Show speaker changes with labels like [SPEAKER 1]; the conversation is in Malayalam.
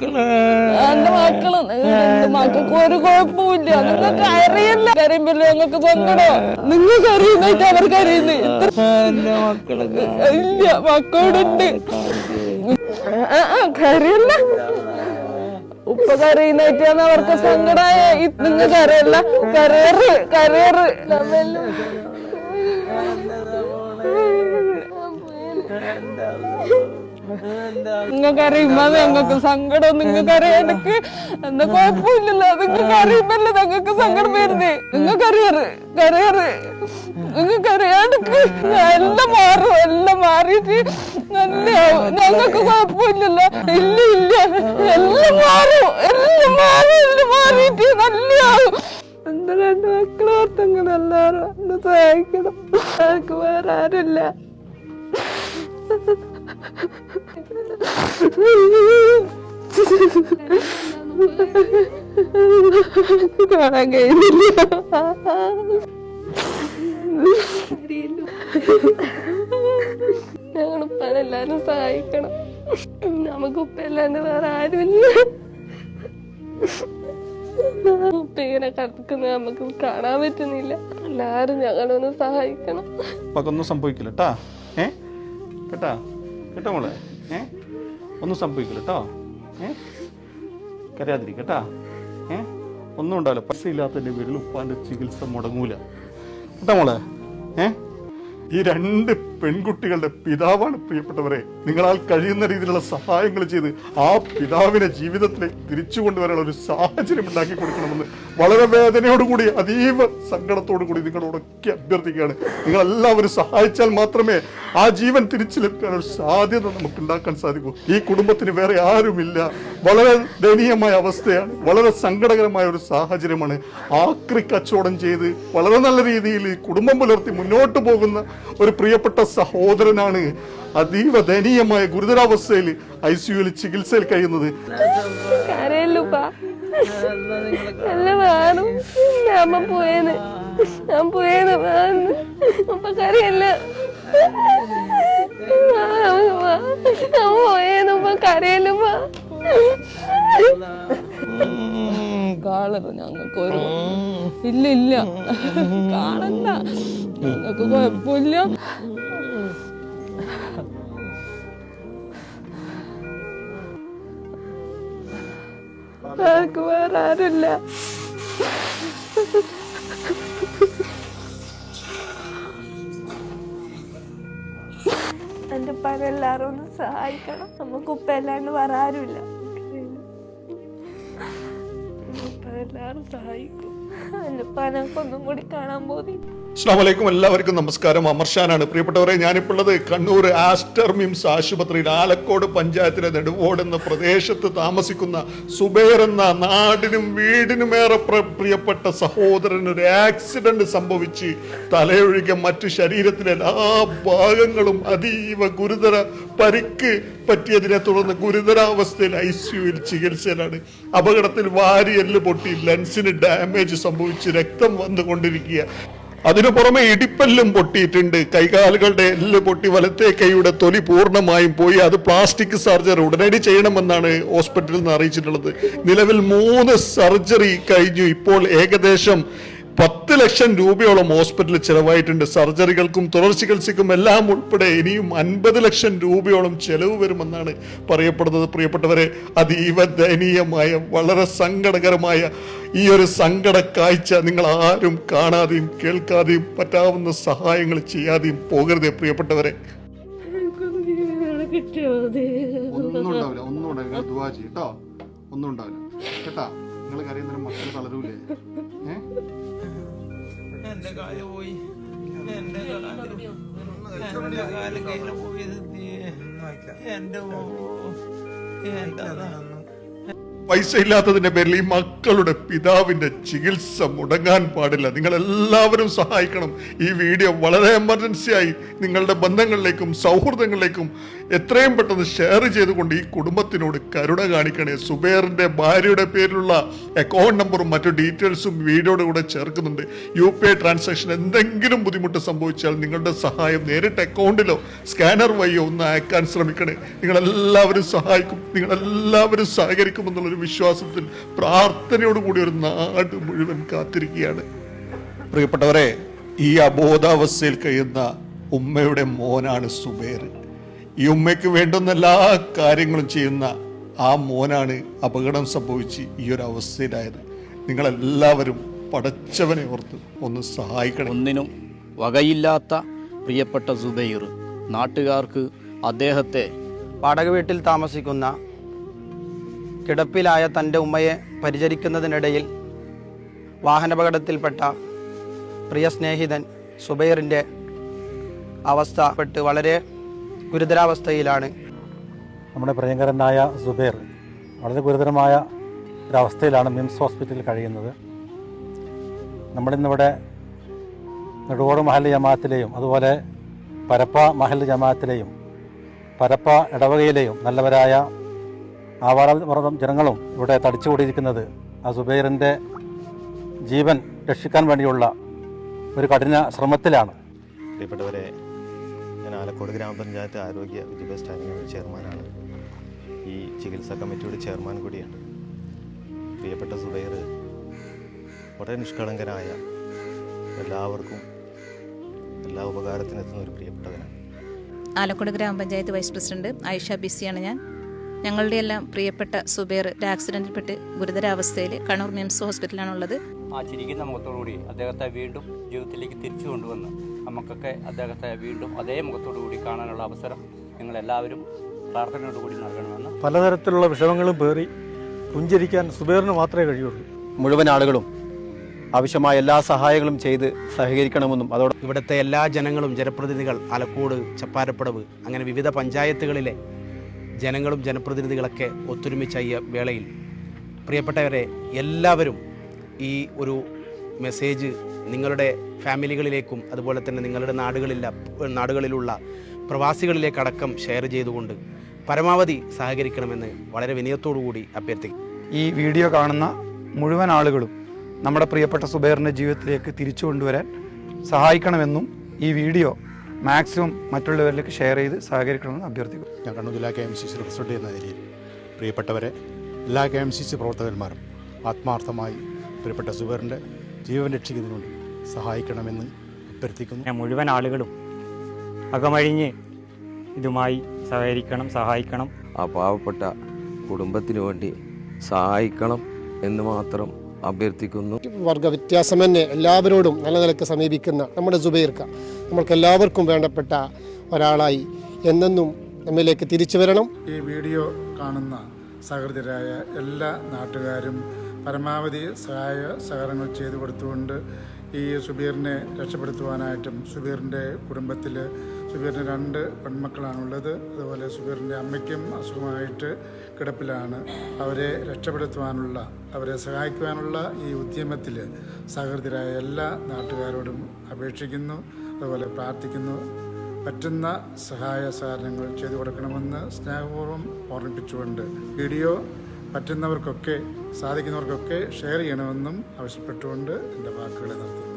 [SPEAKER 1] മക്കൾ.
[SPEAKER 2] എന്റെ മക്കൾ മക്കൾക്ക് ഒരു കുഴപ്പമില്ല നിങ്ങൾക്ക് അറിയില്ല. കരയുമ്പല്ലോ നിങ്ങൾക്ക് സങ്കടോ നിങ്ങൾക്ക് അറിയുന്നിട്ട് അവർക്ക് അറിയുന്നു
[SPEAKER 1] എന്റെ മക്കൾ
[SPEAKER 2] ഇല്ല മക്കളോടുണ്ട്. കരയല്ല. ഉപ്പ കരയുന്നിട്ടാണ് അവർക്ക് സങ്കടായ. നിങ്ങൾക്ക് അറിയല്ല കരയറ് കരയറ്. നിങ്ങൾക്ക് അറിയുമ്പോ ഞങ്ങൾക്ക് സങ്കടം നിങ്ങൾക്ക് അറിയാനക്ക് എന്താ? കുഴപ്പമില്ലല്ലോ. നിങ്ങൾക്ക് അറിയുമ്പല്ലോ ഞങ്ങൾക്ക് സങ്കടം വരുന്നേ. നിങ്ങൾക്ക് അറിയാറ് കരയറ് നിങ്ങൾക്ക് എല്ലാം മാറും. എല്ലാം മാറിയിട്ട് നല്ലയാവും ഞങ്ങൾക്ക് കുഴപ്പമില്ലല്ലോ. ഇല്ല ഇല്ല. എല്ലാം മാറും. എല്ലാം മാറും. എല്ലാം മാറിയിട്ട് നല്ലയാവും എന്റെ രണ്ട് മക്കളെ എന്നെ സഹായിക്കണം. എനിക്ക് വേറെ ആരുമില്ല. കാണാൻ കഴിയുന്നില്ല. ഞങ്ങൾ ഉപ്പാനെല്ലാരും സഹായിക്കണം. നമുക്ക് ഉപ്പല്ലാണ്ട് വേറെ ആരുമില്ല. ഉപ്പ ഇങ്ങനെ കിടക്കുന്നത് നമുക്ക് കാണാൻ പറ്റുന്നില്ല. എല്ലാരും ഞങ്ങളൊന്ന് സഹായിക്കണം.
[SPEAKER 3] ഒന്നും സംഭവിക്കില്ല കേട്ടാ ഏ? കേട്ടോ മോളെ? ഏ? ഒന്നും സംഭവിക്കില്ല കേട്ടോ. ഏ? കരയാതിരിക്കും കേട്ടാ ഏ? ഒന്നും ഉണ്ടാവില്ല. പൈസ ഇല്ലാത്തതിന്റെ പേരിൽ ഉപ്പാന്റെ ചികിത്സ മുടങ്ങൂല. കേട്ടോ മോളെ? ഏ? ഈ രണ്ട് പെൺകുട്ടികളുടെ പിതാവാണ് പ്രിയപ്പെട്ടവരെ. നിങ്ങളാൽ കഴിയുന്ന രീതിയിലുള്ള സഹായങ്ങൾ ചെയ്ത് ആ പിതാവിനെ ജീവിതത്തിലേക്ക് തിരിച്ചു കൊണ്ടുവരാനുള്ള ഒരു സാഹചര്യം ഉണ്ടാക്കി കൊടുക്കണമെന്ന് വളരെ വേദനയോടുകൂടി അതീവ സങ്കടത്തോടു കൂടി നിങ്ങളോടൊക്കെ അഭ്യർത്ഥിക്കുകയാണ്. നിങ്ങളെല്ലാവരും സഹായിച്ചാൽ മാത്രമേ ആ ജീവൻ തിരിച്ചു ലഭിക്കാനൊരു സാധ്യത നമുക്ക് ഉണ്ടാക്കാൻ സാധിക്കൂ. ഈ കുടുംബത്തിന് വേറെ ആരുമില്ല. വളരെ ദയനീയമായ അവസ്ഥയാണ്. വളരെ സങ്കടകരമായ ഒരു സാഹചര്യമാണ്. ആക്രി കച്ചവടം ചെയ്ത് വളരെ നല്ല രീതിയിൽ കുടുംബം പുലർത്തി മുന്നോട്ട് പോകുന്ന ഒരു പ്രിയപ്പെട്ട സഹോദരനാണ്. അതീവ ദയനീയമായ ഗുരുതരാവസ്ഥയിൽ ഐ സിയുയിൽ ചികിത്സയിൽ കഴിയുന്നത്.
[SPEAKER 2] കരയല്ലുപ്പാ. ഞങ്ങൾക്ക് ഒരു ഇല്ല ഇല്ല കാണണ്ട. ഞങ്ങൾക്ക് കുഴപ്പമില്ല. ആർക്ക് വേറെ ആരുമില്ല. എന്റെ ഉപ്പാനെ എല്ലാരും ഒന്ന് സഹായിക്കണം. നമുക്ക് ഉപ്പ അല്ലാണ്ട് വേറെ എല്ലാരും സഹായിക്കും. എന്റെ ഉപ്പാനൊക്കെ ഒന്നും കൂടി കാണാൻ പോയി
[SPEAKER 3] അസ്ലാമലൈക്കും എല്ലാവർക്കും നമസ്കാരം. അമർഷാനാണ് പ്രിയപ്പെട്ടവരെ ഞാനിപ്പോൾ ഉള്ളത് കണ്ണൂർ ആസ്റ്റർ മിംസ് ആശുപത്രിയിൽ ആലക്കോട് പഞ്ചായത്തിലെ നെടുവോട് എന്ന പ്രദേശത്ത് താമസിക്കുന്ന സുബേർ എന്ന നാടിനും വീടിനും ഏറെ പ്രിയപ്പെട്ട സഹോദരന് ഒരു ആക്സിഡന്റ് സംഭവിച്ച് തലയൊഴികെ മറ്റു ശരീരത്തിലെ എല്ലാ ഭാഗങ്ങളും അതീവ ഗുരുതര പരിക്ക് പറ്റിയതിനെ തുടർന്ന് ഗുരുതരാവസ്ഥയിൽ ഐ സിയുയിൽ ചികിത്സയിലാണ്. അപകടത്തിൽ വാരിയെല്ല് പൊട്ടി ലെൻസിന് ഡാമേജ് സംഭവിച്ച് രക്തം വന്നുകൊണ്ടിരിക്കുക. അതിനു പുറമെ ഇടിപ്പെല്ലും പൊട്ടിയിട്ടുണ്ട്. കൈകാലുകളുടെ എല്ല് പൊട്ടി വലത്തെ കൈയുടെ തൊലി പൂർണമായും പോയി. അത് പ്ലാസ്റ്റിക് സർജറി ഉടനടി ചെയ്യണമെന്നാണ് ഹോസ്പിറ്റലിൽ നിന്ന് അറിയിച്ചിട്ടുള്ളത്. നിലവിൽ മൂന്ന് സർജറി കഴിഞ്ഞു. ഇപ്പോൾ ഏകദേശം പത്ത് ലക്ഷം രൂപയോളം ഹോസ്പിറ്റലിൽ ചെലവായിട്ടുണ്ട്. സർജറികൾക്കും തുടർ ചികിത്സയ്ക്കും എല്ലാം ഉൾപ്പെടെ ഇനിയും അൻപത് ലക്ഷം രൂപയോളം ചെലവ് വരുമെന്നാണ് പറയപ്പെടുന്നത്. പ്രിയപ്പെട്ടവരെ അതീവ ദയനീയമായ വളരെ സങ്കടകരമായ ഈ ഒരു സങ്കട കാഴ്ച നിങ്ങൾ ആരും കാണാതെയും കേൾക്കാതെയും പറ്റാവുന്ന സഹായങ്ങൾ ചെയ്യാതെയും പോകരുതേ പ്രിയപ്പെട്ടവരെ ഒന്നും ഉണ്ടാവില്ല ഒന്നും ഉണ്ടാവില്ല ദുവാ ചെയ്യട്ടോ ഒന്നും ഉണ്ടാവില്ല കേട്ടാ നിങ്ങൾ കരയുന്നതിന് മക്കൾ തളരൂലേ ഏഹ്
[SPEAKER 1] എന്റെ കാൽ പോയി എന്റെ കാൽ എന്റെ കാൽ കയ്യിൽ പോയത് എന്റെ മോ- എന്റെ
[SPEAKER 3] പൈസ ഇല്ലാത്തതിന്റെ പേരിൽ ഈ മക്കളുടെ പിതാവിന്റെ ചികിത്സ മുടങ്ങാൻ പാടില്ല. നിങ്ങൾ എല്ലാവരും സഹായിക്കണം. ഈ വീഡിയോ വളരെ എമർജൻസി ആയി നിങ്ങളുടെ ബന്ധങ്ങളിലേക്കും സൗഹൃദങ്ങളിലേക്കും എത്രയും പെട്ടെന്ന് ഷെയർ ചെയ്തുകൊണ്ട് ഈ കുടുംബത്തിനോട് കരുണ കാണിക്കണേ. സുബേറിന്റെ ഭാര്യയുടെ പേരിലുള്ള അക്കൗണ്ട് നമ്പറും മറ്റു ഡീറ്റെയിൽസും വീഡിയോയുടെ കൂടെ ചേർക്കുന്നുണ്ട്. യു പി ഐ ട്രാൻസാക്ഷൻ എന്തെങ്കിലും ബുദ്ധിമുട്ട് സംഭവിച്ചാൽ നിങ്ങളുടെ സഹായം നേരിട്ട് അക്കൗണ്ടിലോ സ്കാനർ വഴിയോ ഒന്ന് അയക്കാൻ ശ്രമിക്കണേ. നിങ്ങളെല്ലാവരും സഹായിക്കും. നിങ്ങളെല്ലാവരും സഹകരിക്കുമെന്നുള്ളൊരു വിശ്വാസത്തിൽ പ്രാർത്ഥനയോടുകൂടി ഒരു നാട് മുഴുവൻ കാത്തിരിക്കുകയാണ്. പ്രിയപ്പെട്ടവരെ ഈ അബോധാവസ്ഥയിൽ കഴിയുന്ന ഉമ്മയുടെ മോനാണ് സുബേർ. ഈ ഉമ്മയ്ക്ക് വേണ്ടുന്ന എല്ലാ കാര്യങ്ങളും ചെയ്യുന്ന ആ മോനാണ് അപകടം സംഭവിച്ച് ഈ ഒരു അവസ്ഥയിലായത്. നിങ്ങളെല്ലാവരും പടച്ചവനെ ഓർത്ത് ഒന്ന് സഹായിക്കണം.
[SPEAKER 4] ഒന്നിനും വകയില്ലാത്ത പ്രിയപ്പെട്ട സുബൈർ നാട്ടുകാർക്ക് അദ്ദേഹത്തെ
[SPEAKER 5] വാടക വീട്ടിൽ താമസിക്കുന്ന കിടപ്പിലായ തന്റെ ഉമ്മയെ പരിചരിക്കുന്നതിനിടയിൽ വാഹനാപകടത്തിൽപ്പെട്ട പ്രിയ സ്നേഹിതൻ സുബൈറിന്റെ അവസ്ഥ പെട്ട് വളരെ ഗുരുതരാവസ്ഥയിലാണ്.
[SPEAKER 6] നമ്മുടെ പ്രിയങ്കരനായ സുബേർ വളരെ ഗുരുതരമായ ഒരവസ്ഥയിലാണ് മിംസ് ഹോസ്പിറ്റലിൽ കഴിയുന്നത്. നമ്മളിന്നിവിടെ നെടുകോട് മഹൽ ജമാഅത്തിലെയും അതുപോലെ പരപ്പ മഹൽ ജമാഅത്തിലെയും പരപ്പ ഇടവകയിലെയും നല്ലവരായ ആവാറം ജനങ്ങളും ഇവിടെ തടിച്ചുകൂടിയിരിക്കുന്നത് ആ സുബൈറിന്റെ ജീവൻ രക്ഷിക്കാൻ വേണ്ടിയുള്ള ഒരു കഠിന ശ്രമത്തിലാണ്.
[SPEAKER 7] പ്രിയപ്പെട്ടവരെ ഞാൻ ആലക്കോട് ഗ്രാമപഞ്ചായത്ത് ആരോഗ്യ വിദ്യാഭ്യാസ സ്റ്റാൻഡിംഗ് കമ്മിറ്റി ചെയർമാനാണ്. ഈ ചികിത്സാ കമ്മിറ്റിയുടെ ചെയർമാൻ കൂടിയാണ്. പ്രിയപ്പെട്ട സുബൈർ വളരെ നിഷ്കളങ്കനായ എല്ലാവർക്കും എല്ലാ ഉപകാരത്തിനെത്തുന്ന ഒരു പ്രിയപ്പെട്ടവനാണ്.
[SPEAKER 8] ആലക്കോട് ഗ്രാമപഞ്ചായത്ത് വൈസ് പ്രസിഡന്റ് ആയിഷ ബിസിയാണ് ഞാൻ. ഞങ്ങളുടെ എല്ലാം പ്രിയപ്പെട്ട സുബേർ ഒരു ആക്സിഡന്റിൽപ്പെട്ട് ഗുരുതരാവസ്ഥയിൽ കണ്ണൂർ മിംസ് ഹോസ്പിറ്റലാണുള്ളത്
[SPEAKER 9] ആ ചിരിക്കുന്ന മുഖത്തോടുകൂടി അദ്ദേഹത്തെ വീണ്ടും ജീവിതത്തിലേക്ക് തിരിച്ചു കൊണ്ടുവന്ന് നമുക്കൊക്കെ അദ്ദേഹത്തെ വീണ്ടും അതേ മുഖത്തോടുകൂടി കാണാനുള്ള അവസരം നിങ്ങൾ നിങ്ങളെല്ലാവരും പ്രാർത്ഥനയോടുകൂടി നൽകണമെന്ന്
[SPEAKER 10] പലതരത്തിലുള്ള വിഷമങ്ങളും പേറി പുഞ്ചിരിക്കാൻ സുബേറിന് മാത്രമേ കഴിയുള്ളൂ.
[SPEAKER 4] മുഴുവൻ ആളുകളും ആവശ്യമായ എല്ലാ സഹായങ്ങളും ചെയ്ത് സഹകരിക്കണമെന്നും അതോടെ
[SPEAKER 5] ഇവിടുത്തെ എല്ലാ ജനങ്ങളും ജനപ്രതിനിധികൾ ആലക്കോട് ചപ്പാരപ്പടവ് അങ്ങനെ വിവിധ പഞ്ചായത്തുകളിലെ ജനങ്ങളും ജനപ്രതിനിധികളൊക്കെ ഒത്തൊരുമിച്ച ഈ വേളയിൽ. പ്രിയപ്പെട്ടവരെ എല്ലാവരും ഈ ഒരു മെസ്സേജ് നിങ്ങളുടെ ഫാമിലികളിലേക്കും അതുപോലെ തന്നെ നിങ്ങളുടെ നാടുകളില്ല നാടുകളിലുള്ള പ്രവാസികളിലേക്കടക്കം ഷെയർ ചെയ്തുകൊണ്ട് പരമാവധി സഹകരിക്കണമെന്ന് വളരെ വിനയത്തോടു കൂടി അഭ്യർത്ഥിക്കും
[SPEAKER 10] ഈ വീഡിയോ കാണുന്ന മുഴുവൻ ആളുകളും നമ്മുടെ പ്രിയപ്പെട്ട സുബൈറിന്റെ ജീവിതത്തിലേക്ക് തിരിച്ചു കൊണ്ടുവരാൻ സഹായിക്കണമെന്നും ഈ വീഡിയോ മാക്സിമം മറ്റുള്ളവരിലേക്ക് ഷെയർ ചെയ്ത് സഹകരിക്കണമെന്ന് അഭ്യർത്ഥിക്കുന്നു.
[SPEAKER 11] ഞാൻ കണ്ണൂർ ജില്ലാ K M C C president എന്ന നിലയിൽ പ്രിയപ്പെട്ടവരെ എല്ലാ കെ എം സി സി പ്രവർത്തകന്മാരും ആത്മാർത്ഥമായി പ്രിയപ്പെട്ട സുബേറിന്റെ ജീവൻ രക്ഷിക്കുന്നതിന് വേണ്ടി സഹായിക്കണമെന്ന് അഭ്യർത്ഥിക്കുന്നു.
[SPEAKER 10] മുഴുവൻ ആളുകളും അകമഴിഞ്ഞ് ഇതുമായി സഹകരിക്കണം സഹായിക്കണം.
[SPEAKER 1] ആ പാവപ്പെട്ട കുടുംബത്തിന് വേണ്ടി സഹായിക്കണം എന്ന് മാത്രം അഭ്യർത്ഥിക്കുന്നു.
[SPEAKER 12] വർഗ വ്യത്യാസമന്യേ എല്ലാവരോടും നല്ല നിലയ്ക്ക് സമീപിക്കുന്ന നമ്മുടെ സുബൈർക്ക നമ്മൾക്ക് എല്ലാവർക്കും വേണ്ടപ്പെട്ട ഒരാളായി എന്നെന്നും നമ്മിലേക്ക് തിരിച്ചു വരണം.
[SPEAKER 11] ഈ വീഡിയോ കാണുന്ന സഹൃദരായ എല്ലാ നാട്ടുകാരും പരമാവധി സഹായ സഹകരണങ്ങൾ ചെയ്തു കൊടുത്തുകൊണ്ട് ഈ സുബീറിനെ രക്ഷപ്പെടുത്തുവാനായിട്ടും സുബീറിന്റെ കുടുംബത്തിൽ സുബീറിന് രണ്ട് പെൺമക്കളാണുള്ളത്. അതുപോലെ സുബീറിന്റെ അമ്മയ്ക്കും അസുഖമായിട്ട് കിടപ്പിലാണ്. അവരെ രക്ഷപ്പെടുത്തുവാനുള്ള അവരെ സഹായിക്കുവാനുള്ള ഈ ഉദ്യമത്തിൽ സഹൃദരായ എല്ലാ നാട്ടുകാരോടും അപേക്ഷിക്കുന്നു. അതുപോലെ പ്രാർത്ഥിക്കുന്നു. പറ്റുന്ന സഹായ സഹകരണങ്ങൾ ചെയ്തു കൊടുക്കണമെന്ന് സ്നേഹപൂർവം ഓർമ്മിപ്പിച്ചുകൊണ്ട് വീഡിയോ പറ്റുന്നവർക്കൊക്കെ സാധിക്കുന്നവർക്കൊക്കെ ഷെയർ ചെയ്യണമെന്നും ആവശ്യപ്പെട്ടുകൊണ്ട് എന്റെ വാക്കുകളെ നിർത്തുന്നു.